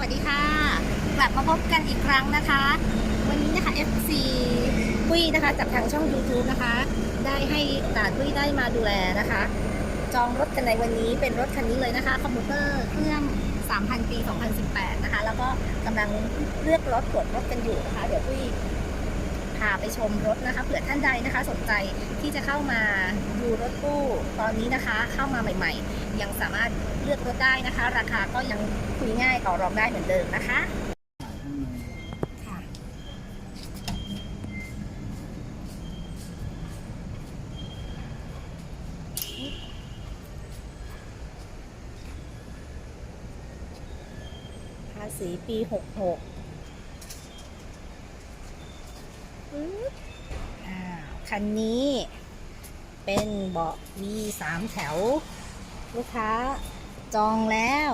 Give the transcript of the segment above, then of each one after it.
วัสดีค่ะ กลับมาพบกันอีกครั้งนะคะ วันนี้นะคะ FC ปุ้ยนะคะจากทางช่อง YouTube นะคะ ได้ให้โอกาสปุ้ยได้มาดูแลนะคะ จองรถกันในวันนี้เป็นรถคันนี้เลยนะคะคอมพิวเตอร์เครื่อง3,000 ปี 2018 นะคะ แล้วก็กำลังเลือกรถตรวจรถกันอยู่นะคะ เดี๋ยวปุ้ย พาไปชมรถนะคะ เผื่อท่านใดนะคะ สนใจที่จะเข้ามาดูรถตู้ตอนนี้นะคะ เข้ามาใหม่ ๆ ยังสามารถเลือกรถได้นะคะ ราคาก็ยังคุยง่ายต่อรองได้เหมือนเดิมนะคะค่ะภาษีปี 66ปึ๊บอ่า คันนี้เป็นเบาะมีสามแถว ลูกค้าจองแล้ว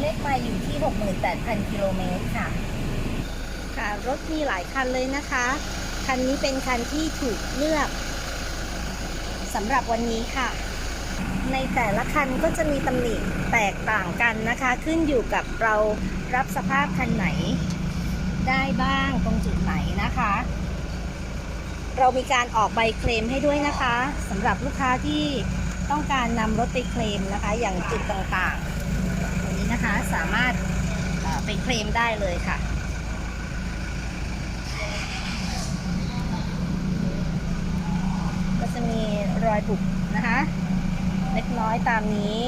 เลขมาอยู่ที่ 68,000 กิโลเมตรค่ะ ค่ะ รถมีหลายคันเลยนะคะ คันนี้เป็นคันที่ถูกเลือกสำหรับวันนี้ค่ะ ในแต่ละคันก็จะมีตำหนิแตกต่างกันนะคะ ขึ้นอยู่กับเรารับสภาพคันไหน ได้บ้างตรงจุดไหนนะคะ เรามีการออกใบเคลมให้ด้วยนะคะสำหรับลูกค้าที่ต้องการนำรถไปเคลมนะคะ อย่างจุดต่างๆตรงนี้นะคะสามารถไปเคลมได้เลยค่ะ ก็จะมีร อยถูกนะคะ เล็กน้อยตามนี้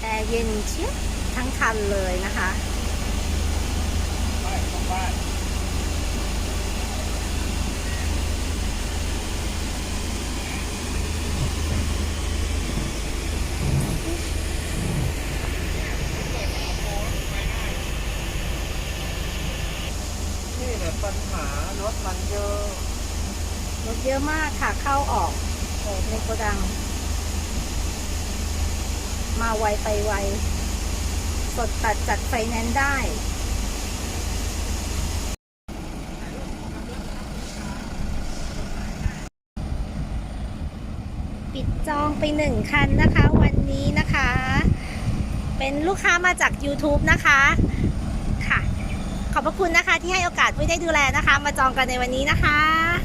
แอร์เย็นเชียบทั้งคันเลยนะคะ นี่แหละปัญหารถมันเยอะรถเยอะมากค่ะเข้าออกในโกดัง มาไวไปไว สดตัดจัดไฟแนนซ์ได้ปิดจองไปหนึ่งคันนะคะวันนี้นะคะ เป็นลูกค้ามาจาก YouTube นะคะ ขอบพระคุณนะคะที่ให้โอกาสไม่ได้ดูแลนะคะ มาจองกันในวันนี้นะคะ